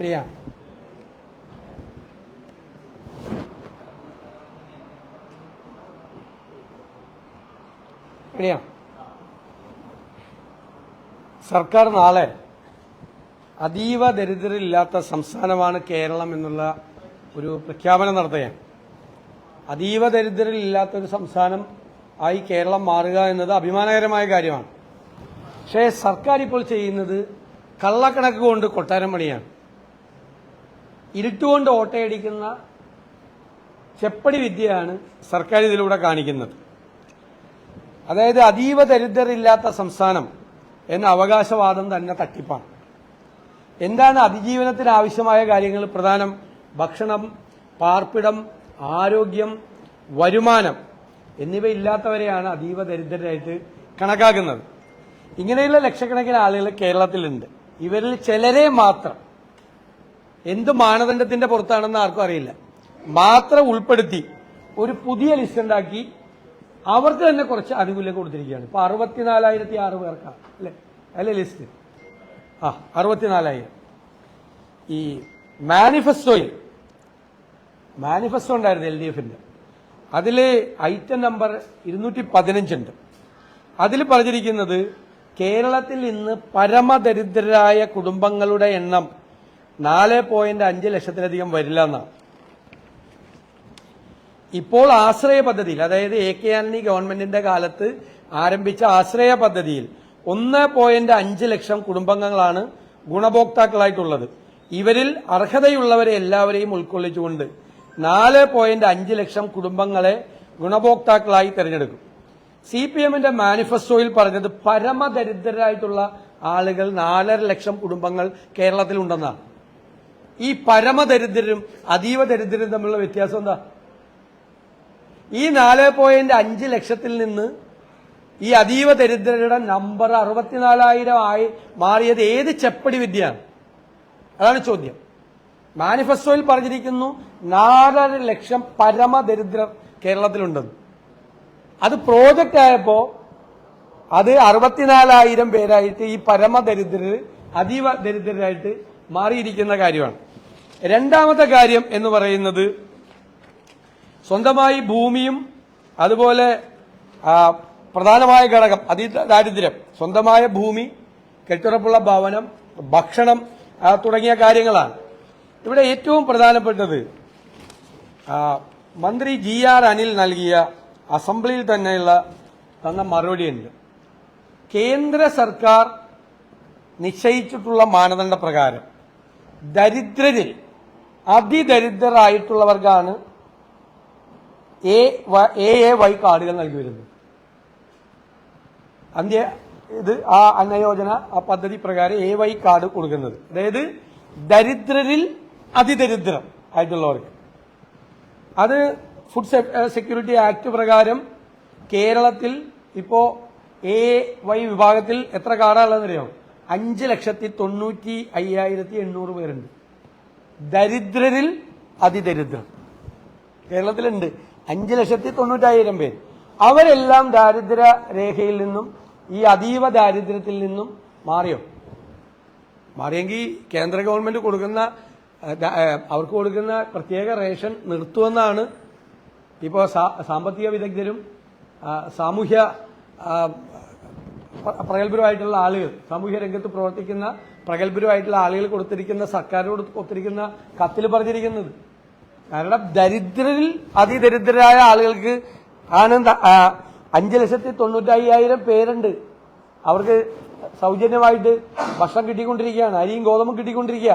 ശരിയാ സർക്കാർ നാളെ അതീവ ദരിദ്രരില്ലാത്ത സംസ്ഥാനമാണ് കേരളം എന്നുള്ള ഒരു പ്രഖ്യാപനം നടത്തുകയാണ്. അതീവ ദരിദ്രരില്ലാത്ത ഒരു സംസ്ഥാനം ആയി കേരളം മാറുക എന്നത് അഭിമാനകരമായ കാര്യമാണ്. പക്ഷേ സർക്കാർ ഇപ്പോൾ ചെയ്യുന്നത് കള്ളക്കണക്ക് കൊണ്ട് കൊട്ടാരം പണിയാണ്. ഇരുട്ടുകൊണ്ട് ഓട്ടയടിക്കുന്ന ചെപ്പടി വിദ്യയാണ് സർക്കാർ ഇതിലൂടെ കാണിക്കുന്നത്. അതായത് അതീവ ദരിദ്രരില്ലാത്ത സംസ്ഥാനം എന്ന അവകാശവാദം തന്നെ തട്ടിപ്പാണ്. എന്താണ് അതിജീവനത്തിന് ആവശ്യമായ കാര്യങ്ങൾ? പ്രധാനം ഭക്ഷണം പാർപ്പിടം ആരോഗ്യം വരുമാനം എന്നിവയില്ലാത്തവരെയാണ് അതീവ ദരിദ്രരായിട്ട് കണക്കാക്കുന്നത്. ഇങ്ങനെയുള്ള ലക്ഷക്കണക്കിന് ആളുകൾ കേരളത്തിലുണ്ട്. ഇവരിൽ ചിലരെ മാത്രം എന്ത് മാനദണ്ഡത്തിന്റെ പുറത്താണെന്ന് ആർക്കും അറിയില്ല. മാത്രം ഉൾപ്പെടുത്തി ഒരു പുതിയ ലിസ്റ്റ് ഉണ്ടാക്കി അവർക്ക് തന്നെ കുറച്ച് ആനുകൂല്യം കൊടുത്തിരിക്കുകയാണ്. ഇപ്പൊ അറുപത്തിനാലായിരത്തി ആറ് പേർക്കാണ് അല്ലെ? അല്ലെ ലിസ്റ്റ് ആ അറുപത്തിനാലായിരം. ഈ മാനിഫെസ്റ്റോയിൽ മാനിഫെസ്റ്റോ ഉണ്ടായിരുന്നു എൽ ഡി എഫിന്റെ അതിൽ ഐറ്റം നമ്പർ ഇരുന്നൂറ്റി പതിനഞ്ചുണ്ട് അതിൽ പറഞ്ഞിരിക്കുന്നത് കേരളത്തിൽ ഇന്ന് പരമദരിദ്രരായ കുടുംബങ്ങളുടെ എണ്ണം നാല് പോയിന്റ് അഞ്ച് ലക്ഷത്തിലധികം വരില്ല എന്നാണ് ഇപ്പോൾ ആശ്രയ പദ്ധതിയിൽ അതായത് എ കെ ആന്റണി ഗവൺമെന്റിന്റെ കാലത്ത് ആരംഭിച്ച ആശ്രയ പദ്ധതിയിൽ ഒന്ന് പോയിന്റ് അഞ്ച് ലക്ഷം കുടുംബങ്ങളാണ് ഗുണഭോക്താക്കളായിട്ടുള്ളത്. ഇവരിൽ അർഹതയുള്ളവരെ എല്ലാവരെയും ഉൾക്കൊള്ളിച്ചുകൊണ്ട് നാല് പോയിന്റ് അഞ്ച് ലക്ഷം കുടുംബങ്ങളെ ഗുണഭോക്താക്കളായി തെരഞ്ഞെടുക്കും. സി പി എമ്മിന്റെ മാനിഫെസ്റ്റോയിൽ പറഞ്ഞത് പരമദരിദ്രരായിട്ടുള്ള ആളുകൾ നാലര ലക്ഷം കുടുംബങ്ങൾ കേരളത്തിലുണ്ടെന്നാണ്. ഈ പരമദരിദ്രരും അതീവ ദരിദ്രരും തമ്മിലുള്ള വ്യത്യാസം എന്താ? ഈ നാല് പോയിന്റ് അഞ്ച് ലക്ഷത്തിൽ നിന്ന് ഈ അതീവ ദരിദ്രരുടെ നമ്പർ അറുപത്തിനാലായിരം ആയി മാറിയത് ഏത് ചെപ്പടി വിദ്യയാണ്? അതാണ് ചോദ്യം. മാനിഫെസ്റ്റോയിൽ പറഞ്ഞിരിക്കുന്നു നാലര ലക്ഷം പരമദരിദ്രർ കേരളത്തിലുണ്ടെന്ന് അത് പ്രോജക്റ്റ് ആയപ്പോ അത് അറുപത്തിനാലായിരം പേരായിട്ട് ഈ പരമദരിദ്രർ അതീവ ദരിദ്രരായിട്ട് മാറിയിരിക്കുന്ന കാര്യമാണ്. രണ്ടാമത്തെ കാര്യം എന്ന് പറയുന്നത് സ്വന്തമായി ഭൂമിയും അതുപോലെ പ്രധാനമായ ഘടകം അതി ദാരിദ്ര്യം സ്വന്തമായ ഭൂമി കെട്ടുറപ്പുള്ള ഭവനം ഭക്ഷണം തുടങ്ങിയ കാര്യങ്ങളാണ്. ഇവിടെ ഏറ്റവും പ്രധാനപ്പെട്ടത് മന്ത്രി ജി ആർ അനിൽ നൽകിയ അസംബ്ലിയിൽ തന്നെയുള്ള തന്ന മറുപടിയുണ്ട് കേന്ദ്ര സർക്കാർ നിശ്ചയിച്ചിട്ടുള്ള മാനദണ്ഡ പ്രകാരം ദരിദ്രരിൽ അതിദരിദ്രരായിട്ടുള്ളവർക്കാണ് എ എ എ വൈ കാർഡുകൾ നൽകി വരുന്നത്. അന്ത്യ ഇത് ആ അന്നയോജന ആ പദ്ധതി പ്രകാരം എ വൈ കാർഡ് കൊടുക്കുന്നത്. അതായത് ദരിദ്രരിൽ അതിദരിദ്രം ആയിട്ടുള്ളവർക്ക്. അത് ഫുഡ് സെക്യൂരിറ്റി ആക്ട് പ്രകാരം കേരളത്തിൽ ഇപ്പോ എ വൈ വിഭാഗത്തിൽ എത്ര കാർഡാണുള്ളതെന്നറിയോ അഞ്ച് ലക്ഷത്തി തൊണ്ണൂറ്റി അയ്യായിരത്തി എണ്ണൂറ് പേരുണ്ട്. ദരിദ്രരിൽ അതിദരിദ്രർ കേരളത്തിലുണ്ട്. അഞ്ച് ലക്ഷത്തി തൊണ്ണൂറ്റായിരം പേര്. അവരെല്ലാം ദാരിദ്ര്യ രേഖയിൽ നിന്നും ഈ അതീവ ദാരിദ്ര്യത്തിൽ നിന്നും മാറിയോ? മാറിയെങ്കിൽ കേന്ദ്ര ഗവൺമെന്റ് കൊടുക്കുന്ന അവർക്ക് കൊടുക്കുന്ന പ്രത്യേക റേഷൻ നിർത്തുമെന്നാണ് ഇപ്പോ സാമ്പത്തിക വിദഗ്ധരും സാമൂഹ്യ പ്രഗത്ഭരുമായിട്ടുള്ള ആളുകൾ സാമൂഹ്യ രംഗത്ത് പ്രവർത്തിക്കുന്ന പ്രഗത്ഭരുമായിട്ടുള്ള ആളുകൾ കൊടുത്തിരിക്കുന്ന സർക്കാരിനോട് കൊടുത്തിരിക്കുന്ന കത്തിൽ പറഞ്ഞിരിക്കുന്നത്. കാരണം ദരിദ്രരിൽ അതിദരിദ്രരായ ആളുകൾക്ക് ആനന്ദ അഞ്ചു ലക്ഷത്തി തൊണ്ണൂറ്റയ്യായിരം പേരുണ്ട്. അവർക്ക് സൗജന്യമായിട്ട് ഭക്ഷണം കിട്ടിക്കൊണ്ടിരിക്കുകയാണ് അരിയും ഗോതമ്പും കിട്ടിക്കൊണ്ടിരിക്കുക.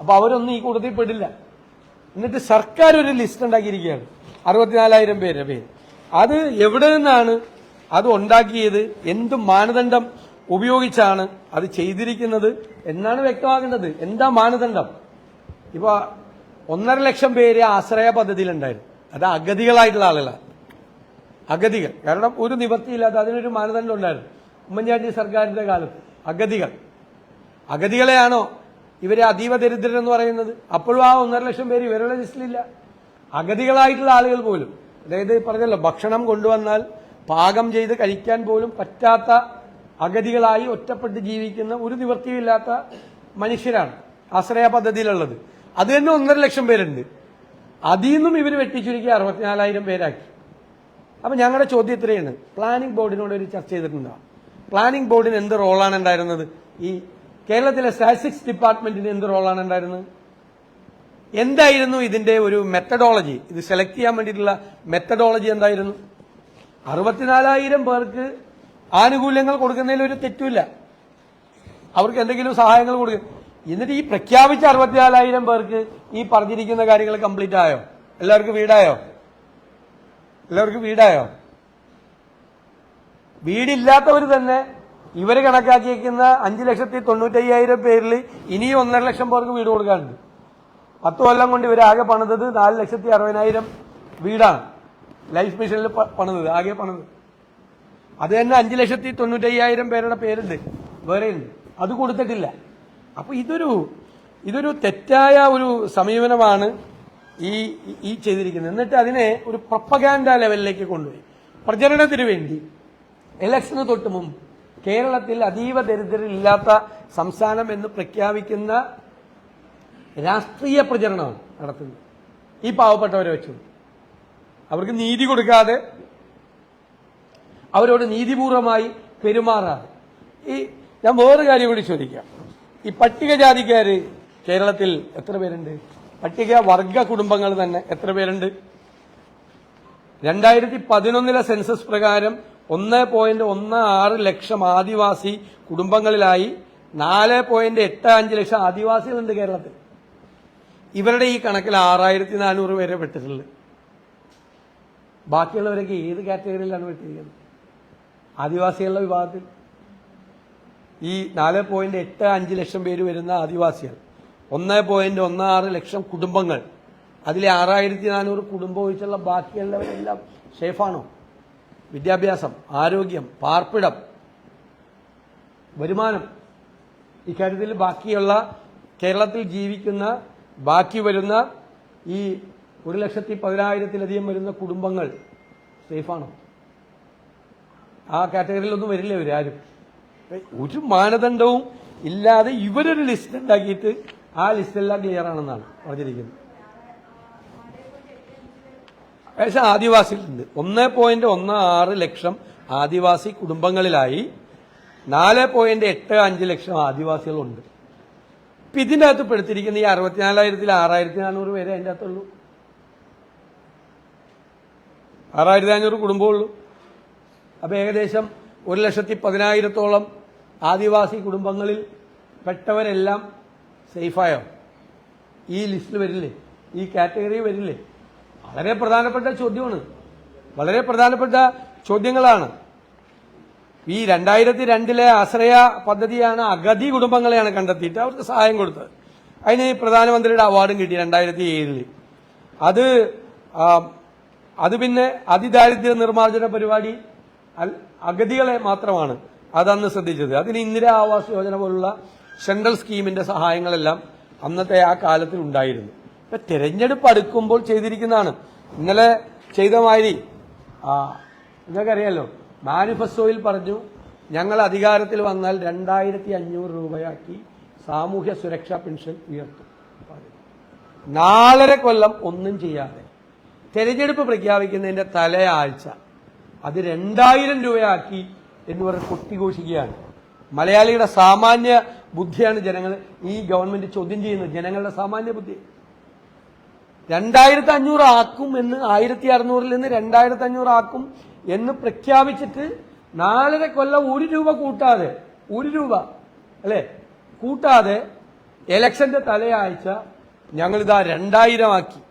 അപ്പൊ അവരൊന്നും ഈ കൂട്ടത്തിൽ പെടില്ല. എന്നിട്ട് സർക്കാർ ഒരു ലിസ്റ്റ് ഉണ്ടാക്കിയിരിക്കുകയാണ്. അറുപത്തിനാലായിരം പേരുടെ പേര്. അത് എവിടെ നിന്നാണ് അത് ഉണ്ടാക്കിയത് എന്ത് മാനദണ്ഡം ഉപയോഗിച്ചാണ് അത് ചെയ്തിരിക്കുന്നത് എന്നാണ് വ്യക്തമാകേണ്ടത് എന്താ മാനദണ്ഡം? ഇപ്പൊ ഒന്നര ലക്ഷം പേര് ആശ്രയ പദ്ധതിയിലുണ്ടായിരുന്നു. അത് അഗതികളായിട്ടുള്ള ആളുകളാണ് അഗതികൾ. കാരണം ഒരു നിവൃത്തിയില്ലാതെ അതിനൊരു മാനദണ്ഡം ഉണ്ടായിരുന്നു. ഉമ്മൻചാണ്ടി സർക്കാരിന്റെ കാലത്ത്. അഗതികൾ. അഗതികളെയാണോ ഇവരെ അതീവ ദരിദ്രർ എന്ന് പറയുന്നത്? അപ്പോഴും ആ ഒന്നര ലക്ഷം പേര് ഇവരുടെ ലിസ്റ്റിലില്ല. അഗതികളായിട്ടുള്ള ആളുകൾ പോലും. അതായത് പറഞ്ഞല്ലോ ഭക്ഷണം കൊണ്ടുവന്നാൽ പാകം ചെയ്ത് കഴിക്കാൻ പോലും പറ്റാത്ത അഗതികളായി ഒറ്റപ്പെട്ട് ജീവിക്കുന്ന ഒരു നിവൃത്തിയില്ലാത്ത മനുഷ്യരാണ് ആശ്രയ പദ്ധതിയിലുള്ളത്. അത് തന്നെ ഒന്നര ലക്ഷം പേരുണ്ട്. അതിൽ നിന്നും ഇവർ വെട്ടിച്ചുരുക്കി അറുപത്തിനാലായിരം പേരാക്കി. അപ്പൊ ഞങ്ങളുടെ ചോദ്യം ഇത്രയാണ്. പ്ലാനിംഗ് ബോർഡിനോട് ഒരു ചർച്ച ചെയ്തിട്ടുണ്ടോ? പ്ലാനിംഗ് ബോർഡിന് എന്ത് റോളാണ് ഉണ്ടായിരുന്നത്? ഈ കേരളത്തിലെ സ്റ്റാറ്റിസ്റ്റിക്സ് ഡിപ്പാർട്ട്മെന്റിന് എന്ത് റോളാണ് ഉണ്ടായിരുന്നത്? എന്തായിരുന്നു ഇതിന്റെ ഒരു മെത്തഡോളജി ഇത് സെലക്ട് ചെയ്യാൻ വേണ്ടിയിട്ടുള്ള മെത്തഡോളജി എന്തായിരുന്നു? അറുപത്തിനാലായിരം പേർക്ക് ആനുകൂല്യങ്ങൾ കൊടുക്കുന്നതിൽ ഒരു തെറ്റുമില്ല. അവർക്ക് എന്തെങ്കിലും സഹായങ്ങൾ കൊടുക്കും എന്നിട്ട് ഈ പ്രഖ്യാപിച്ച അറുപത്തിനാലായിരം പേർക്ക് ഈ പറഞ്ഞിരിക്കുന്ന കാര്യങ്ങൾ കംപ്ലീറ്റ് ആയോ? എല്ലാവർക്കും വീടായോ? എല്ലാവർക്കും വീടായോ? വീടില്ലാത്തവർ തന്നെ ഇവർ കണക്കാക്കിയിരിക്കുന്ന അഞ്ചു ലക്ഷത്തി തൊണ്ണൂറ്റയ്യായിരം പേരിൽ ഇനിയും ഒന്നര ലക്ഷം പേർക്ക് വീട് കൊടുക്കാനുണ്ട്. പത്ത് കൊല്ലം കൊണ്ട് ഇവരാകെ പണിതത് നാല് ലക്ഷത്തി അറുപതിനായിരം വീടാണ്. ലൈഫ് മിഷനിൽ പണിത് ആകെ പണിത് അത് തന്നെ അഞ്ചു ലക്ഷത്തി തൊണ്ണൂറ്റയ്യായിരം പേരുടെ പേരുണ്ട്. വേറെ ഉണ്ട് അത് കൊടുത്തിട്ടില്ല. അപ്പൊ ഇതൊരു ഇതൊരു തെറ്റായ ഒരു സമീപനമാണ് ഈ ഈ ചെയ്തിരിക്കുന്നത്. എന്നിട്ട് അതിനെ ഒരു പ്രപ്പഗാൻഡ ലെവലിലേക്ക് കൊണ്ടുപോയി. പ്രചരണത്തിന് വേണ്ടി. ഇലക്ഷന് തൊട്ട് മുമ്പ് കേരളത്തിൽ അതീവ ദരിദ്രരില്ലാത്ത സംസ്ഥാനം എന്ന് പ്രഖ്യാപിക്കുന്ന രാഷ്ട്രീയ പ്രചരണമാണ് നടത്തുന്നത് ഈ പാവപ്പെട്ടവരെ വെച്ചു. അവർക്ക് നീതി കൊടുക്കാതെ അവരോട് നീതിപൂർവമായി പെരുമാറാതെ. ഈ ഞാൻ വേറൊരു കാര്യം കൂടി ചോദിക്കാം. ഈ പട്ടികജാതിക്കാർ കേരളത്തിൽ എത്ര പേരുണ്ട്? പട്ടിക വർഗ കുടുംബങ്ങൾ തന്നെ എത്ര പേരുണ്ട്? രണ്ടായിരത്തി പതിനൊന്നിലെ സെൻസസ് പ്രകാരം ഒന്ന് പോയിന്റ് ഒന്ന് ആറ് ലക്ഷം ആദിവാസി കുടുംബങ്ങളിലായി നാല് പോയിന്റ് എട്ട് അഞ്ച് ലക്ഷം ആദിവാസികളുണ്ട് കേരളത്തിൽ. ഇവരുടെ ഈ കണക്കിൽ ആറായിരത്തി നാനൂറ് പേരെ പെട്ടിട്ടുള്ളത്. ബാക്കിയുള്ളവരൊക്കെ ഏത് കാറ്റഗറിയിലാണ് വിട്ടിരിക്കുന്നത് ആദിവാസികളുടെ വിഭാഗത്തിൽ. ഈ നാല് പോയിന്റ് എട്ട് അഞ്ച് ലക്ഷം പേര് വരുന്ന ആദിവാസികൾ. ഒന്ന് പോയിന്റ് ഒന്ന് ആറ് ലക്ഷം കുടുംബങ്ങൾ. അതിലെ ആറായിരത്തി നാനൂറ് കുടുംബം ഒഴിച്ചുള്ള ബാക്കിയുള്ളവരെല്ലാം സേഫാണോ? വിദ്യാഭ്യാസം ആരോഗ്യം പാർപ്പിടം വരുമാനം. ഇക്കാര്യത്തിൽ ബാക്കിയുള്ള കേരളത്തിൽ ജീവിക്കുന്ന ബാക്കി വരുന്ന ഈ ഒരു ലക്ഷത്തി പതിനായിരത്തിലധികം വരുന്ന കുടുംബങ്ങൾ സേഫാണ്? ആ കാറ്റഗറിയിലൊന്നും വരില്ല ഇവരാരും ഒരു മാനദണ്ഡവും ഇല്ലാതെ ഇവരൊരു ലിസ്റ്റ് ഉണ്ടാക്കിയിട്ട് ആ ലിസ്റ്റെല്ലാം ക്ലിയർ ആണെന്നാണ് പറഞ്ഞിരിക്കുന്നത്. ഏകദേശം ആദിവാസികളുണ്ട്. ഒന്ന് പോയിന്റ് ഒന്ന് ആറ് ലക്ഷം ആദിവാസി കുടുംബങ്ങളിലായി നാല് പോയിന്റ് എട്ട് അഞ്ച് ലക്ഷം ആദിവാസികളുണ്ട്. ഇപ്പൊ ഇതിന്റെ അകത്ത് പെടുത്തിരിക്കുന്ന ഈ അറുപത്തിനാലായിരത്തിൽ ആറായിരത്തി നാനൂറ് പേരെ അതിന്റെ അകത്തുള്ളൂ ആറായിരത്തി അഞ്ഞൂറ് കുടുംബമുള്ളൂ. അപ്പൊ ഏകദേശം ഒരു ലക്ഷത്തി പതിനായിരത്തോളം ആദിവാസി കുടുംബങ്ങളിൽ പെട്ടവരെല്ലാം സേഫായോ? ഈ ലിസ്റ്റിൽ വരില്ലേ? ഈ കാറ്റഗറി വരില്ലേ? വളരെ പ്രധാനപ്പെട്ട ചോദ്യമാണ്. വളരെ പ്രധാനപ്പെട്ട ചോദ്യങ്ങളാണ്. ഈ രണ്ടായിരത്തി രണ്ടിലെ ആശ്രയ പദ്ധതിയാണ് അഗതി കുടുംബങ്ങളെയാണ് കണ്ടെത്തിയിട്ട് അവർക്ക് സഹായം കൊടുത്തത്. അതിന് പ്രധാനമന്ത്രിയുടെ അവാർഡും കിട്ടി രണ്ടായിരത്തി ഏഴിൽ അത് അത് പിന്നെ അതിദാരിദ്ര്യ നിർമ്മാർജന പരിപാടി അഗതികളെ മാത്രമാണ് അതന്ന് ശ്രദ്ധിച്ചത്. അതിന് ഇന്ദിരാ ആവാസ് യോജന പോലുള്ള സെൻട്രൽ സ്കീമിന്റെ സഹായങ്ങളെല്ലാം അന്നത്തെ ആ കാലത്തിൽ ഉണ്ടായിരുന്നു. ഇപ്പൊ തെരഞ്ഞെടുപ്പ് അടുക്കുമ്പോൾ ചെയ്തിരിക്കുന്നതാണ്. ഇന്നലെ ചെയ്ത മാതിരി നിങ്ങൾക്കറിയാലോ മാനിഫെസ്റ്റോയിൽ പറഞ്ഞു ഞങ്ങൾ അധികാരത്തിൽ വന്നാൽ രണ്ടായിരത്തി അഞ്ഞൂറ് രൂപയാക്കി സാമൂഹ്യ സുരക്ഷാ പെൻഷൻ ഉയർത്തും. നാലര കൊല്ലം ഒന്നും ചെയ്യാതെ തെരഞ്ഞെടുപ്പ് പ്രഖ്യാപിക്കുന്നതിന്റെ തലയാഴ്ച. അത് രണ്ടായിരം രൂപയാക്കി എന്ന് പറഞ്ഞ് കൊട്ടിഘോഷിക്കുകയാണ്. മലയാളിയുടെ സാമാന്യ ബുദ്ധിയാണ് ജനങ്ങൾ ഈ ഗവൺമെന്റ് ചോദ്യം ചെയ്യുന്നത്. ജനങ്ങളുടെ സാമാന്യ ബുദ്ധി. രണ്ടായിരത്തി അഞ്ഞൂറ് ആക്കും എന്ന് ആയിരത്തി അറുന്നൂറിൽ നിന്ന് രണ്ടായിരത്തി അഞ്ഞൂറ് ആക്കും എന്ന് പ്രഖ്യാപിച്ചിട്ട് നാലര കൊല്ലം ഒരു രൂപ കൂട്ടാതെ ഒരു രൂപ അല്ലേ? കൂട്ടാതെ എലക്ഷന്റെ തലയാഴ്ച ഞങ്ങളിതാ രണ്ടായിരം ആക്കി.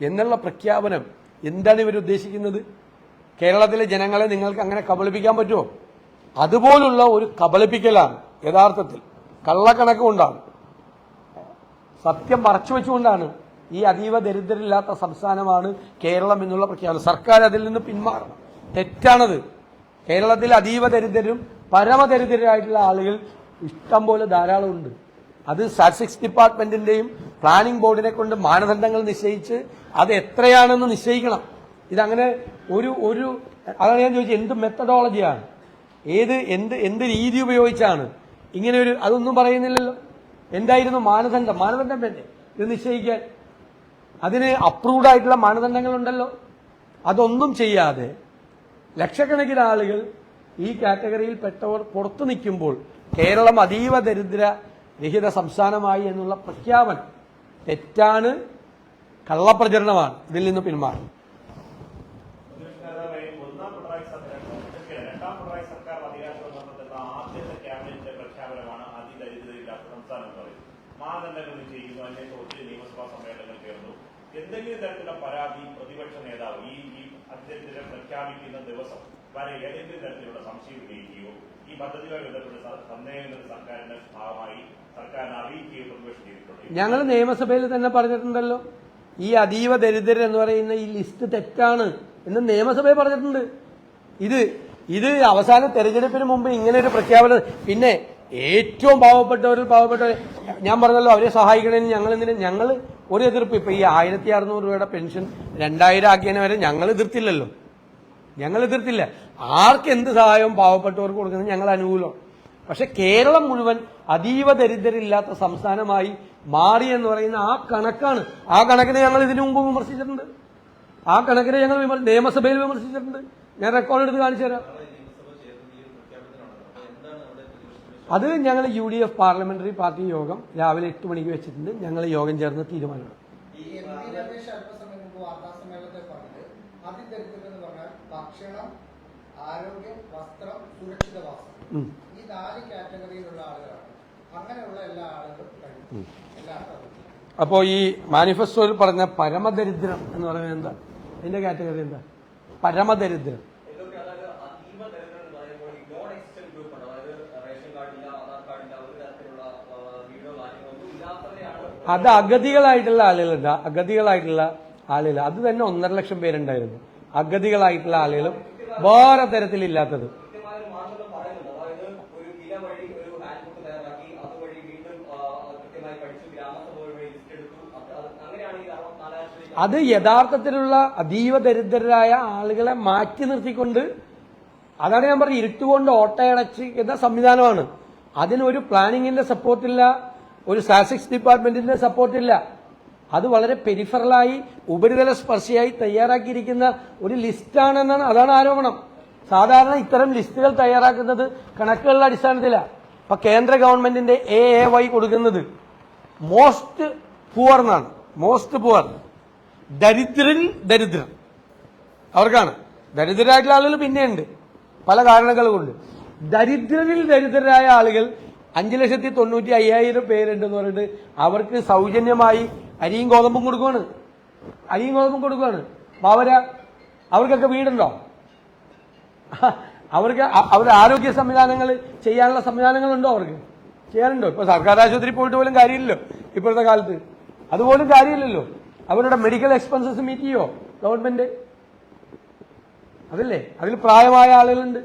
എന്നുള്ള പ്രഖ്യാപനം എന്താണ് ഇവർ ഉദ്ദേശിക്കുന്നത്? കേരളത്തിലെ ജനങ്ങളെ നിങ്ങൾക്ക് അങ്ങനെ കബളിപ്പിക്കാൻ പറ്റുമോ? അതുപോലുള്ള ഒരു കബളിപ്പിക്കലാണ് യഥാർത്ഥത്തിൽ. കള്ളക്കണക്ക് കൊണ്ടാണ് സത്യം മറച്ചു വെച്ചുകൊണ്ടാണ് ഈ അതീവ ദരിദ്രരില്ലാത്ത സംസ്ഥാനമാണ് കേരളം എന്നുള്ള പ്രഖ്യാപനം. സർക്കാർ അതിൽ നിന്ന് പിന്മാറണം. തെറ്റാണത്. കേരളത്തിൽ അതീവ ദരിദ്രരും പരമദരിദ്രരായിട്ടുള്ള ആളുകൾ ഇഷ്ടം പോലെ ധാരാളം ഉണ്ട് അത് സ്റ്റാറ്റിസ്റ്റിക്സ് ഡിപ്പാർട്ട്മെന്റിന്റെയും പ്ലാനിംഗ് ബോർഡിനെ കൊണ്ട് മാനദണ്ഡങ്ങൾ നിശ്ചയിച്ച് അത് എത്രയാണെന്ന് നിശ്ചയിക്കണം. ഇതങ്ങനെ ഒരു ഒരു അതാണ് ഞാൻ ചോദിച്ചത് എന്ത് മെത്തഡോളജിയാണ് ഏത് എന്ത് എന്ത് രീതി ഉപയോഗിച്ചാണ്? ഇങ്ങനെ ഒരു അതൊന്നും പറയുന്നില്ലല്ലോ. എന്തായിരുന്നു മാനദണ്ഡം? മാനദണ്ഡം തന്നെ ഇത് നിശ്ചയിക്കാൻ. അതിന് അപ്രൂവ്ഡ് ആയിട്ടുള്ള മാനദണ്ഡങ്ങളുണ്ടല്ലോ. അതൊന്നും ചെയ്യാതെ ലക്ഷക്കണക്കിന് ആളുകൾ ഈ കാറ്റഗറിയിൽ പെട്ടവർ പുറത്തു നിൽക്കുമ്പോൾ കേരളം അതീവ ദരിദ്ര രഹിത സംസ്ഥാനമായി എന്നുള്ള പ്രഖ്യാപനം തെറ്റാണ് കള്ളപ്രചരണമാണ്. ഇതിൽ നിന്ന് പിന്മാറും. മാനദണ്ഡങ്ങൾ നിയമസഭാ എന്തെങ്കിലും തരത്തിലുള്ള പരാതി പ്രതിപക്ഷ നേതാവ് ഈ അദ്ദേഹത്തിനെ പ്രഖ്യാപിക്കുന്ന ദിവസം വരെ ഏതെങ്കിലും തരത്തിലുള്ള സംശയം ഉന്നയിക്കുകയോ ഈ ഞങ്ങൾ നിയമസഭയിൽ തന്നെ പറഞ്ഞിട്ടുണ്ടല്ലോ. ഈ അതീവ ദരിദ്രർ എന്ന് പറയുന്ന ഈ ലിസ്റ്റ് തെറ്റാണ് എന്ന് നിയമസഭയിൽ പറഞ്ഞിട്ടുണ്ട്. ഇത് ഇത് അവസാന തെരഞ്ഞെടുപ്പിന് മുമ്പ് ഇങ്ങനെ ഒരു പ്രഖ്യാപനം പിന്നെ ഏറ്റവും പാവപ്പെട്ടവരിൽ പാവപ്പെട്ടവർ ഞാൻ പറഞ്ഞല്ലോ അവരെ സഹായിക്കണമെന്ന് ഞങ്ങൾ എന്തിനും? ഞങ്ങൾ ഒരു എതിർപ്പ്. ഇപ്പൊ ഈ ആയിരത്തി അറുന്നൂറ് രൂപയുടെ പെൻഷൻ രണ്ടായിരം ആക്കിയതിനെ വരെ ഞങ്ങൾ എതിർത്തില്ലല്ലോ. ഞങ്ങൾ എതിർത്തില്ല. ആർക്ക് എന്ത് സഹായവും പാവപ്പെട്ടവർക്ക് കൊടുക്കുന്നത് ഞങ്ങൾ അനുകൂലമാണ്. പക്ഷെ കേരളം മുഴുവൻ അതീവ ദരിദ്രരില്ലാത്ത സംസ്ഥാനമായി മാറി എന്ന് പറയുന്ന ആ കണക്കാണ്. ആ കണക്കിനെ ഞങ്ങൾ ഇതിനു മുമ്പ് വിമർശിച്ചിട്ടുണ്ട്. ആ കണക്കിനെ ഞങ്ങൾ നിയമസഭയിൽ വിമർശിച്ചിട്ടുണ്ട്. ഞാൻ റെക്കോർഡ് എടുത്ത് കാണിച്ചു തരാം. അത് ഞങ്ങൾ U D F parliamentary party യോഗം രാവിലെ എട്ട് മണിക്ക് വെച്ചിട്ടുണ്ട്. ഞങ്ങൾ യോഗം ചേർന്ന് തീരുമാനമാണ് ഈ ഭക്ഷണം ആരോഗ്യം വസ്ത്രം സുരക്ഷിതവാസം. ഈ നാല് കാറ്റഗറിയിലുള്ള ആളുകളാണ്. അങ്ങനെയുള്ള എല്ലാ ആളുകളും കഴിയും എല്ലാ അപ്പോൾ ഈ മാനിഫെസ്റ്റോയിൽ പറഞ്ഞ പരമദരിദ്രം എന്ന് പറയുന്നത് എന്താ? അതിന്റെ കാറ്റഗറി എന്താ? പരമദരിദ്രം. അത് അഗതികളായിട്ടുള്ള ആളുകളുണ്ട്. അഗതികളായിട്ടുള്ള ആളുകൾ. അത് തന്നെ ഒന്നര ലക്ഷം പേരുണ്ടായിരുന്നു. അഗതികളായിട്ടുള്ള ആളുകളും വേറെ തരത്തിലില്ലാത്തത്. അത് യഥാർത്ഥത്തിലുള്ള അതീവ ദരിദ്രരായ ആളുകളെ മാറ്റി നിർത്തിക്കൊണ്ട് അതാണ് ഞാൻ പറഞ്ഞത് ഇരുട്ടുകൊണ്ട് ഓട്ടയടച്ചിരിക്കുന്ന സംവിധാനമാണ്. അതിനൊരു പ്ലാനിങ്ങിന്റെ സപ്പോർട്ടില്ല ഒരു സാസിക്സ് ഡിപ്പാർട്ട്മെന്റിന്റെ സപ്പോർട്ടില്ല അത് വളരെ പെരിഫറലായി ഉപരിതല സ്പർശിയായി തയ്യാറാക്കിയിരിക്കുന്ന ഒരു ലിസ്റ്റാണെന്നാണ് അതാണ് ആരോപണം. സാധാരണ ഇത്തരം ലിസ്റ്റുകൾ തയ്യാറാക്കുന്നത് കണക്കുകളുടെ അടിസ്ഥാനത്തിലാണ് ഇപ്പൊ കേന്ദ്ര ഗവൺമെന്റിന്റെ എ എ വൈ കൊടുക്കുന്നത് മോസ്റ്റ് പുവർ എന്നാണ്. മോസ്റ്റ് പുവർ ദരിദ്രൻ ദരിദ്രൻ. അവർക്കാണ്. ദരിദ്രരായിട്ടുള്ള ആളുകൾ പിന്നെയുണ്ട്. പല കാരണങ്ങൾ കൊണ്ട് ദരിദ്രരിൽ ദരിദ്രരായ ആളുകൾ അഞ്ചു ലക്ഷത്തി തൊണ്ണൂറ്റി അയ്യായിരം പേരുണ്ടെന്ന് പറഞ്ഞിട്ട് അവർക്ക് സൗജന്യമായി അരിയും ഗോതമ്പും കൊടുക്കുവാണ്. അരിയും ഗോതമ്പും കൊടുക്കുവാണ്. പാവര അവർക്കൊക്കെ വീടുണ്ടോ? അവർക്ക് അവരുടെ ആരോഗ്യ സംവിധാനങ്ങൾ ചെയ്യാനുള്ള സംവിധാനങ്ങളുണ്ടോ അവർക്ക്? ചെയ്യാനുണ്ടോ ഇപ്പൊ സർക്കാർ ആശുപത്രി പോയിട്ട് പോലും കാര്യമില്ലല്ലോ ഇപ്പോഴത്തെ കാലത്ത്. അതുപോലും കാര്യമില്ലല്ലോ. അവരുടെ മെഡിക്കൽ എക്സ്പെൻസസ് മീറ്റ് ചെയ്യോ ഗവൺമെന്റ് അതല്ലേ? അതിൽ പ്രായമായ ആളുകളുണ്ട്.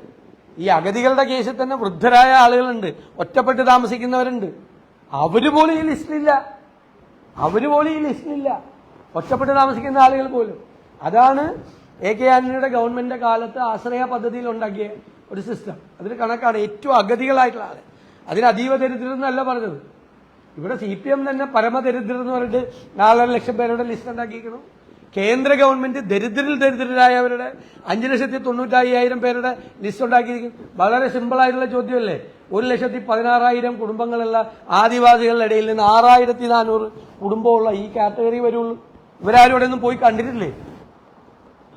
ഈ അഗതികളുടെ കേസിൽ തന്നെ വൃദ്ധരായ ആളുകളുണ്ട്. ഒറ്റപ്പെട്ട് താമസിക്കുന്നവരുണ്ട്. അവർ പോലും ഈ ലിസ്റ്റിലില്ല. അവർ പോലും ഈ ലിസ്റ്റിലില്ല. ഒറ്റപ്പെട്ട് താമസിക്കുന്ന ആളുകൾ പോലും. അതാണ് എ കെ ആന്റണിയുടെ ഗവൺമെന്റിന്റെ കാലത്ത് ആശ്രയ പദ്ധതിയിൽ ഉണ്ടാക്കിയ ഒരു സിസ്റ്റം അതിന് കണക്കാണ് ഏറ്റവും അഗതികളായിട്ടുള്ള ആൾ. അതിന് അതീവ ദരിദ്രം എന്നല്ല പറഞ്ഞത്. ഇവിടെ സി പി എം തന്നെ പരമദരിദ്രർ എന്ന് പറഞ്ഞിട്ട് നാലര ലക്ഷം പേരുടെ ലിസ്റ്റ് ഉണ്ടാക്കിയിരിക്കണം കേന്ദ്ര ഗവൺമെന്റ് ദരിദ്രരിൽ ദരിദ്രരായവരുടെ അഞ്ചു ലക്ഷത്തി തൊണ്ണൂറ്റയ്യായിരം പേരുടെ ലിസ്റ്റ് ഉണ്ടാക്കിയിരിക്കും. വളരെ സിമ്പിൾ ആയിട്ടുള്ള ചോദ്യമല്ലേ? ഒരു ലക്ഷത്തി പതിനാറായിരം കുടുംബങ്ങളുള്ള ആദിവാസികളുടെ ഇടയിൽ നിന്ന് ആറായിരത്തി നാനൂറ് കുടുംബമുള്ള ഈ കാറ്റഗറി വരുള്ളൂ. ഇവരാരും ഇവിടെ ഒന്നും പോയി കണ്ടിട്ടില്ലേ?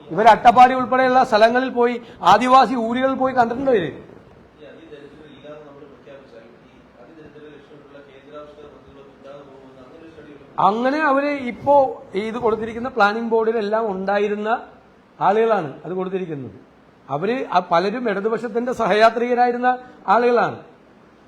ഇവർ അട്ടപ്പാടി ഉൾപ്പെടെയുള്ള സ്ഥലങ്ങളിൽ പോയി ആദിവാസി ഊരുകളിൽ പോയി കണ്ടിട്ടുണ്ടോ ഇവർ ഈ അതിദരിദ്രം ഇല്ലാതെ നമ്മൾ പ്രഖ്യാപിച്ചാൽ ഈ അതിദരിദ്ര ലക്ഷ്യമുള്ള കേന്ദ്രാവിഷ്കൃത പദ്ധതികളൊക്കെ ഇല്ലാതെ പോകുമെന്ന് അങ്ങനെ ഒരു സ്റ്റഡി അങ്ങനെ അവർ ഇപ്പോ ഇത് കൊടുത്തിരിക്കുന്ന പ്ലാനിംഗ് ബോർഡിലെല്ലാം ഉണ്ടായിരുന്ന ആളുകളാണ് അത് കൊടുത്തിരിക്കുന്നത്. അവർ പലരും ഇടതുപക്ഷത്തിന്റെ സഹയാത്രികരായിരുന്ന ആളുകളാണ്.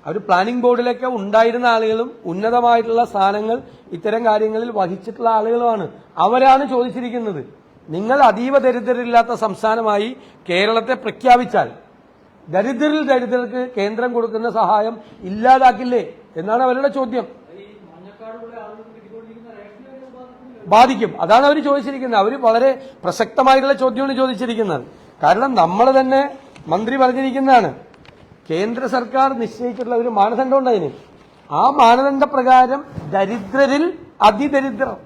അവർ പ്ലാനിംഗ് ബോർഡിലൊക്കെ ഉണ്ടായിരുന്ന ആളുകളും ഉന്നതമായിട്ടുള്ള സ്ഥാനങ്ങൾ ഇത്തരം കാര്യങ്ങളിൽ വഹിച്ചിട്ടുള്ള ആളുകളുമാണ്. അവരാണ് ചോദിച്ചിരിക്കുന്നത് നിങ്ങൾ അതീവ ദരിദ്രരില്ലാത്ത സംസ്ഥാനമായി കേരളത്തെ പ്രഖ്യാപിച്ചാൽ ദരിദ്രരിൽ ദരിദ്രർക്ക് കേന്ദ്രം കൊടുക്കുന്ന സഹായം ഇല്ലാതാക്കില്ലേ? എന്നാണ് അവരുടെ ചോദ്യം. ബാധിക്കും. അതാണ് അവർ ചോദിച്ചിരിക്കുന്നത്. അവർ വളരെ പ്രസക്തമായിട്ടുള്ള ചോദ്യമാണ് ചോദിച്ചിരിക്കുന്നത്. കാരണം നമ്മൾ തന്നെ മന്ത്രി പറഞ്ഞിരിക്കുന്നതാണ് കേന്ദ്ര സർക്കാർ നിശ്ചയിച്ചിട്ടുള്ള ഒരു മാനദണ്ഡം അതിന് ആ മാനദണ്ഡ പ്രകാരം ദരിദ്രരിൽ അതിദരിദ്രം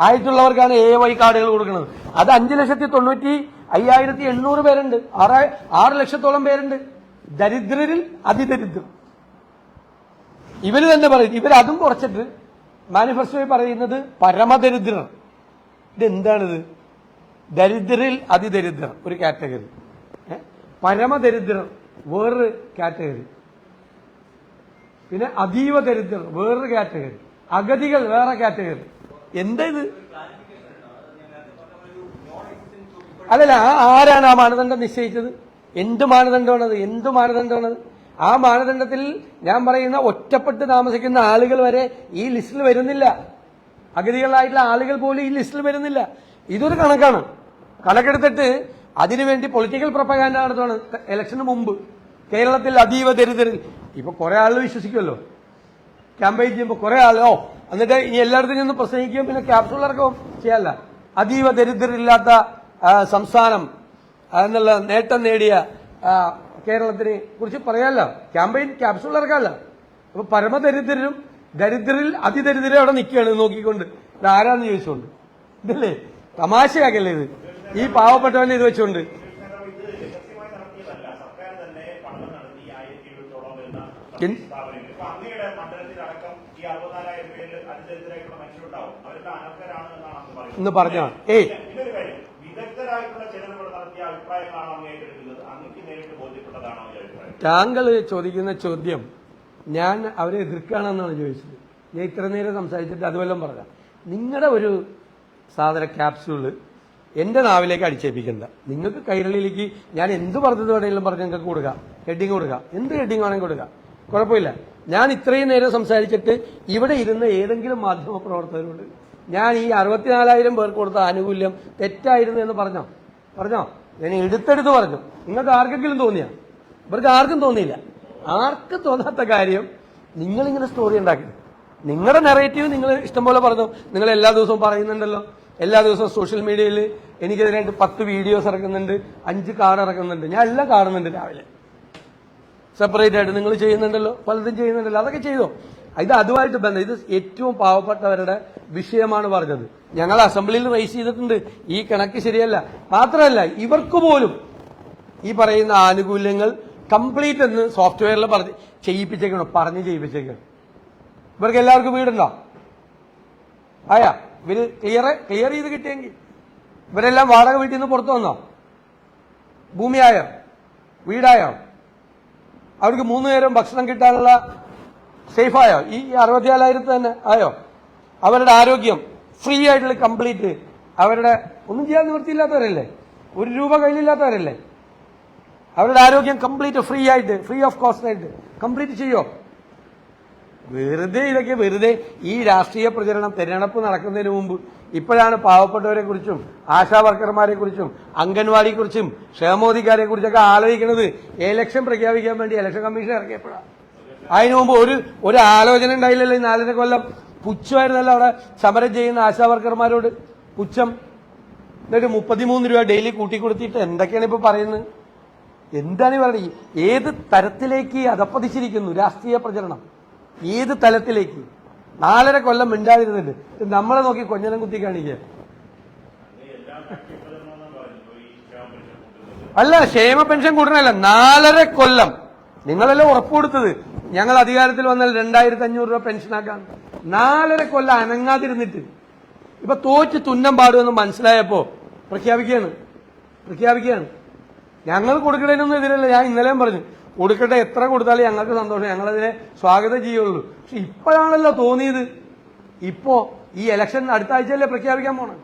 ആയിട്ടുള്ളവർക്കാണ് എ വൈ കാർഡുകൾ കൊടുക്കുന്നത്. അത് അഞ്ചു ലക്ഷത്തി തൊണ്ണൂറ്റി അയ്യായിരത്തി എണ്ണൂറ് പേരുണ്ട്. ആറ് ആറ് ലക്ഷത്തോളം പേരുണ്ട്. ദരിദ്രരിൽ അതിദരിദ്രം. ഇവർ തന്നെ പറയും. ഇവരതും കുറച്ചിട്ട് മാനിഫെസ്റ്റോയിൽ പറയുന്നത് പരമദരിദ്രർ. ഇതെന്താണിത്? ദരിദ്രരിൽ അതിദരിദ്രർ ഒരു കാറ്റഗറി? പരമദരിദ്രർ വേറൊരു കാറ്റഗറി. പിന്നെ അതീവ ദരിദ്രർ വേറൊരു കാറ്റഗറി. അഗതികൾ വേറെ കാറ്റഗറി. എന്താ ഇത്? അല്ലല്ല ആരാണ് ആ മാനദണ്ഡം നിശ്ചയിച്ചത്? എന്ത് മാനദണ്ഡമാണത്? എന്ത് മാനദണ്ഡമാണത്? ആ മാനദണ്ഡത്തിൽ ഞാൻ പറയുന്ന ഒറ്റപ്പെട്ട് താമസിക്കുന്ന ആളുകൾ വരെ ഈ ലിസ്റ്റിൽ വരുന്നില്ല. അഗതികളായിട്ടുള്ള ആളുകൾ പോലും ഈ ലിസ്റ്റിൽ വരുന്നില്ല. ഇതൊരു കണക്കാണ്. കണക്കെടുത്തിട്ട് അതിനുവേണ്ടി പൊളിറ്റിക്കൽ പ്രൊപ്പഗാൻഡ നടത്തുകയാണ് ഇലക്ഷന് മുമ്പ്. കേരളത്തിൽ അതീവ ദരിദ്രൻ. ഇപ്പൊ കുറെ ആളുകൾ വിശ്വസിക്കുമല്ലോ ക്യാമ്പയിൻ ചെയ്യുമ്പോൾ കുറെ ആളോ എന്നിട്ട് ഇനി എല്ലായിടത്തും നിന്ന് പ്രസംഗിക്കുകയും പിന്നെ ക്യാപ്സൂൾ ചെയ്യാല്ല അതീവ ദരിദ്രരില്ലാത്ത സംസ്ഥാനം എന്നുള്ള നേട്ടം നേടിയ കേരളത്തിനെ കുറിച്ച് പറയാമല്ലോ ക്യാമ്പയിൻ ക്യാപ്സൂൾ ഇറക്കാമല്ലോ അപ്പൊ പരമദരിദ്രരും ദരിദ്രരിൽ അതിദരിദ്രം അവിടെ നിൽക്കുകയാണ് നോക്കിക്കൊണ്ട്. ഇത് ആരാന്ന് ചോദിച്ചുകൊണ്ട് ഇതല്ലേ? തമാശയാക്കല്ലേ ഇത്? ഈ പാവപ്പെട്ടവനെ ഇത് വെച്ചുകൊണ്ട് ഇന്ന് പറഞ്ഞാണ് രഹസ്യമായി നടത്തിയതല്ല സർക്കാർ തന്നെ പഠനം നടത്തി ആയിരത്തി എഴുപത്തോളം വരുന്ന എൻ- സ്ഥാപനങ്ങൾ ഇപ്പൊ അങ്ങയുടെ മണ്ഡലത്തിലടക്കം ഈ അറുപത്തിനാലായിരം പേരിൽ അതിദരിദ്രരായിട്ടുള്ള മനുഷ്യരുണ്ടാവും അവരെല്ലാം അനർഹരാണ് എന്നാണ് അങ്ങ് പറയുന്നത് എന്ന് പറഞ്ഞതാണ്. ഏയ്. ഇതൊരു കാര്യം വിദഗ്ധരായിട്ടുള്ള ചിലരുകൾ നടത്തിയ അഭിപ്രായങ്ങളാണ് അങ്ങ് ഏറ്റെടുക്കുന്നത് അങ്ങക്ക് നേരിട്ട് ബോധ്യപ്പെട്ടതാണോ ഈ അഭിപ്രായം താങ്കൾ ചോദിക്കുന്ന ചോദ്യം ഞാൻ അവരെ എതിർക്കുകയാണെന്നാണ് ചോദിച്ചത്. ഞാൻ ഇത്ര നേരം സംസാരിച്ചിട്ട് അതുവല്ലം പറഞ്ഞ നിങ്ങളുടെ ഒരു സാധന ക്യാപ്സ്യൂൾ എന്റെ നാവിലേക്ക് അടിച്ചേപ്പിക്കണ്ട നിങ്ങൾക്ക് കൈരളിയിലേക്ക് ഞാൻ എന്ത് പറഞ്ഞത് വേണമെങ്കിലും പറഞ്ഞ് നിങ്ങൾക്ക് കൊടുക്കാം. ഹെഡിങ് കൊടുക്കാം. എന്ത് ഹെഡിങ് വേണമെങ്കിൽ കൊടുക്കാം. കുഴപ്പമില്ല. ഞാൻ ഇത്രയും നേരം സംസാരിച്ചിട്ട് ഇവിടെ ഇരുന്ന ഏതെങ്കിലും മാധ്യമ പ്രവർത്തകരോട് ഞാൻ ഈ അറുപത്തിനാലായിരം പേർക്ക് കൊടുത്ത ആനുകൂല്യം തെറ്റായിരുന്നു എന്ന് പറഞ്ഞോ? പറഞ്ഞോ? ഞാൻ എടുത്തെടുത്ത് പറഞ്ഞു. നിങ്ങൾക്ക് ആർക്കെങ്കിലും തോന്നിയാ? ഇവർക്ക് ആർക്കും തോന്നിയില്ല. ആർക്കും തോന്നാത്ത കാര്യം നിങ്ങളിങ്ങനെ സ്റ്റോറി ഉണ്ടാക്കി. നിങ്ങളുടെ നെറേറ്റീവ് നിങ്ങൾ ഇഷ്ടംപോലെ പറഞ്ഞു. നിങ്ങൾ എല്ലാ ദിവസവും പറയുന്നുണ്ടല്ലോ. എല്ലാ ദിവസവും സോഷ്യൽ മീഡിയയിൽ എനിക്കെതിരായിട്ട് പത്ത് വീഡിയോസ് ഇറക്കുന്നുണ്ട്. അഞ്ച് കാർഡ് ഇറക്കുന്നുണ്ട്. ഞാൻ എല്ലാം കാണുന്നുണ്ട് രാവിലെ. സെപ്പറേറ്റ് ആയിട്ട് നിങ്ങൾ ചെയ്യുന്നുണ്ടല്ലോ. പലതും ചെയ്യുന്നുണ്ടല്ലോ. അതൊക്കെ ചെയ്തോ. ഇത് അതുമായിട്ട് ബന്ധം. ഇത് ഏറ്റവും പാവപ്പെട്ടവരുടെ വിഷയമാണ് പറഞ്ഞത്. ഞങ്ങൾ അസംബ്ലിയിൽ റേസ് ചെയ്തിട്ടുണ്ട്. ഈ കണക്ക് ശരിയല്ല. മാത്രമല്ല ഇവർക്ക് പോലും ഈ പറയുന്ന ആനുകൂല്യങ്ങൾ കംപ്ലീറ്റ് എന്ന് സോഫ്റ്റ്വെയറിൽ പറഞ്ഞ് ചെയ്യിപ്പിച്ചേക്കണം? പറഞ്ഞ് ചെയ്യിപ്പിച്ചേക്കണം? ഇവർക്ക് എല്ലാവർക്കും വീടുണ്ടോ? ആയാ ഇവർ ക്ലിയർ ക്ലിയർ ചെയ്ത് കിട്ടിയെങ്കിൽ. ഇവരെല്ലാം വാടക വീട്ടിൽ നിന്ന് പുറത്തു വന്നോ? ഭൂമിയായോ? വീടായോ? അവർക്ക് മൂന്ന് നേരം ഭക്ഷണം കിട്ടാനുള്ള സേഫായോ? ഈ അറുപത്തിനാലായിരത്തി തന്നെ ആയോ? അവരുടെ ആരോഗ്യം ഫ്രീ ആയിട്ടുള്ള കംപ്ലീറ്റ്. അവരുടെ ഒന്നും ചെയ്യാൻ നിവൃത്തിയില്ലാത്തവരല്ലേ? ഒരു രൂപ കയ്യിലില്ലാത്തവരല്ലേ? അവരുടെ ആരോഗ്യം കംപ്ലീറ്റ് ഫ്രീ ആയിട്ട് ഫ്രീ ഓഫ് കോസ്റ്റ് ആയിട്ട്. കംപ്ലീറ്റ് ചെയ്യോ? വെറുതെ ഇതൊക്കെ വെറുതെ ഈ രാഷ്ട്രീയ പ്രചരണം തെരഞ്ഞെടുപ്പ് നടക്കുന്നതിന് മുമ്പ് ഇപ്പോഴാണ് പാവപ്പെട്ടവരെ കുറിച്ചും ആശാ വർക്കർമാരെ കുറിച്ചും അംഗൻവാടിയെ കുറിച്ചും ക്ഷേമോധികാരെ കുറിച്ചൊക്കെ ആലോചിക്കുന്നത് ഇലക്ഷൻ പ്രഖ്യാപിക്കാൻ വേണ്ടി ഇലക്ഷൻ കമ്മീഷൻ ഇറക്കിയപ്പോഴാണ് അതിനു മുമ്പ് ഒരു ഒരു ആലോചന ഉണ്ടായില്ലല്ലോ ഈ നാലര കൊല്ലം? പുച്ഛമായിരുന്നല്ലോ അവിടെ സമരം ചെയ്യുന്ന ആശാ വർക്കർമാരോട്. പുച്ഛം. എന്നിട്ട് മുപ്പത്തിമൂന്ന് രൂപ ഡെയിലി കൂട്ടിക്കൊടുത്തിട്ട് എന്തൊക്കെയാണ് ഇപ്പൊ പറയുന്നത്? എന്താണ് പറയുന്നത്? ഏത് തരത്തിലേക്ക് അതപ്പതിച്ചിരിക്കുന്നു രാഷ്ട്രീയ പ്രചരണം? ഏത് തലത്തിലേക്ക്? നാലര കൊല്ലം മിണ്ടാതിരുന്നിട്ട് നമ്മളെ നോക്കി കൊഞ്ഞനം കുത്തി കാണിക്കുക. അല്ല ക്ഷേമ പെൻഷൻ കൂടണല്ല നാലര കൊല്ലം. നിങ്ങളല്ലേ ഉറപ്പ് കൊടുത്തത്? ഞങ്ങൾ അധികാരത്തിൽ വന്നാൽ രണ്ടായിരത്തി അഞ്ഞൂറ് രൂപ പെൻഷനാക്കാൻ നാലര കൊല്ലം അനങ്ങാതിരുന്നിട്ട്. ഇപ്പൊ തോറ്റ് തുന്നം പാടുമെന്ന് മനസ്സിലായപ്പോ പ്രഖ്യാപിക്കുകയാണ്. പ്രഖ്യാപിക്കുകയാണ്. ഞങ്ങൾ കൊടുക്കണേനൊന്നും എതിരല്ല. ഞാൻ ഇന്നലെയും പറഞ്ഞു കൊടുക്കട്ടെ എത്ര കൊടുത്താലും ഞങ്ങൾക്ക് സന്തോഷം ഞങ്ങളതിനെ സ്വാഗതം ചെയ്യുള്ളൂ പക്ഷെ ഇപ്പോഴാണല്ലോ തോന്നിയത്. ഇപ്പോ ഈ ഇലക്ഷൻ അടുത്ത ആഴ്ചയല്ലേ പ്രഖ്യാപിക്കാൻ പോണം?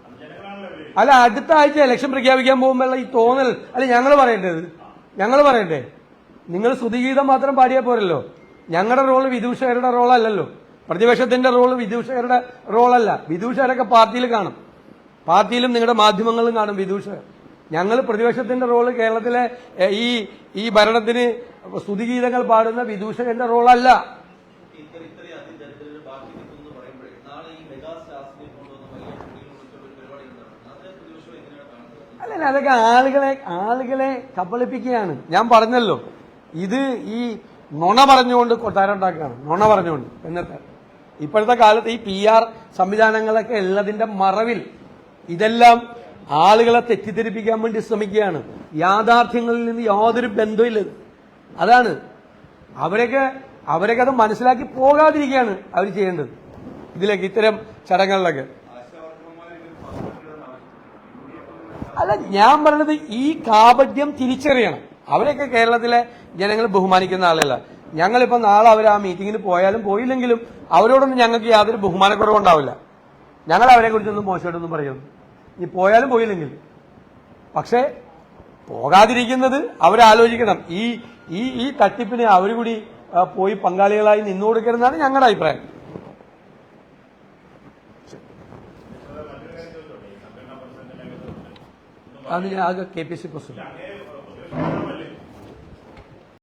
അല്ല അടുത്ത ആഴ്ച ഇലക്ഷൻ പ്രഖ്യാപിക്കാൻ പോകുമ്പോഴുള്ള ഈ തോന്നൽ അല്ല ഞങ്ങൾ പറയേണ്ടത് ഞങ്ങൾ പറയണ്ടേ നിങ്ങൾ സ്തുതിഗീതം മാത്രം പാടിയാൽ പോരല്ലോ. ഞങ്ങളുടെ റോൾ വിദൂഷകരുടെ റോളല്ലല്ലോ പ്രതിപക്ഷത്തിന്റെ റോൾ വിദൂഷകരുടെ റോളല്ല വിദൂഷകരൊക്കെ പാർട്ടിയിൽ കാണും. പാർട്ടിയിലും നിങ്ങളുടെ മാധ്യമങ്ങളിലും കാണും വിദൂഷകർ. ഞങ്ങൾ പ്രതിപക്ഷത്തിന്റെ റോൾ കേരളത്തിലെ ഈ ഈ ഭരണത്തിന് സ്തുതിഗീതങ്ങൾ പാടുന്ന വിദൂഷകന്റെ റോളല്ല. അല്ലല്ല അതൊക്കെ ആളുകളെ ആളുകളെ കബളിപ്പിക്കുകയാണ്. ഞാൻ പറഞ്ഞല്ലോ. ഇത് ഈ നുണ പറഞ്ഞുകൊണ്ട് കൊട്ടാരം ഉണ്ടാക്കുകയാണ് നുണ പറഞ്ഞുകൊണ്ട്. എന്നൊക്കെ ഇപ്പോഴത്തെ കാലത്ത് ഈ പി ആർ സംവിധാനങ്ങളൊക്കെ ഉള്ളതിന്റെ മറവിൽ ഇതെല്ലാം ആളുകളെ തെറ്റിദ്ധരിപ്പിക്കാൻ വേണ്ടി ശ്രമിക്കുകയാണ്. യാഥാർത്ഥ്യങ്ങളിൽ നിന്ന് യാതൊരു ബന്ധമില്ല. അതാണ്. അവരൊക്കെ അവരൊക്കെ അത് മനസ്സിലാക്കി പോകാതിരിക്കുകയാണ് അവർ ചെയ്യേണ്ടത്. ഇതിലേക്ക് ഇത്തരം ചടങ്ങുകളിലൊക്കെ. അല്ല ഞാൻ പറഞ്ഞത് ഈ കാപട്യം തിരിച്ചറിയണം. അവരൊക്കെ കേരളത്തിലെ ജനങ്ങൾ ബഹുമാനിക്കുന്ന ആളല്ല ഞങ്ങളിപ്പോ നാളെ അവർ ആ മീറ്റിങ്ങിന് പോയാലും പോയില്ലെങ്കിലും അവരോടൊന്നും ഞങ്ങൾക്ക് യാതൊരു ബഹുമാനക്കുറവുണ്ടാവില്ല. ഞങ്ങൾ അവരെ കുറിച്ചൊന്നും മോശമായിട്ടൊന്നും പറയുന്നു ഈ പോയാലും പോയില്ലെങ്കിൽ. പക്ഷേ പോകാതിരിക്കുന്നത് അവരാലോചിക്കണം. ഈ ഈ ഈ തട്ടിപ്പിന് അവർ കൂടി പോയി പങ്കാളികളായി നിന്നു കൊടുക്കരുതെന്നാണ് ഞങ്ങളുടെ അഭിപ്രായം. അത് ആകെ കെ പി സി പ്രസിഡന്റ്.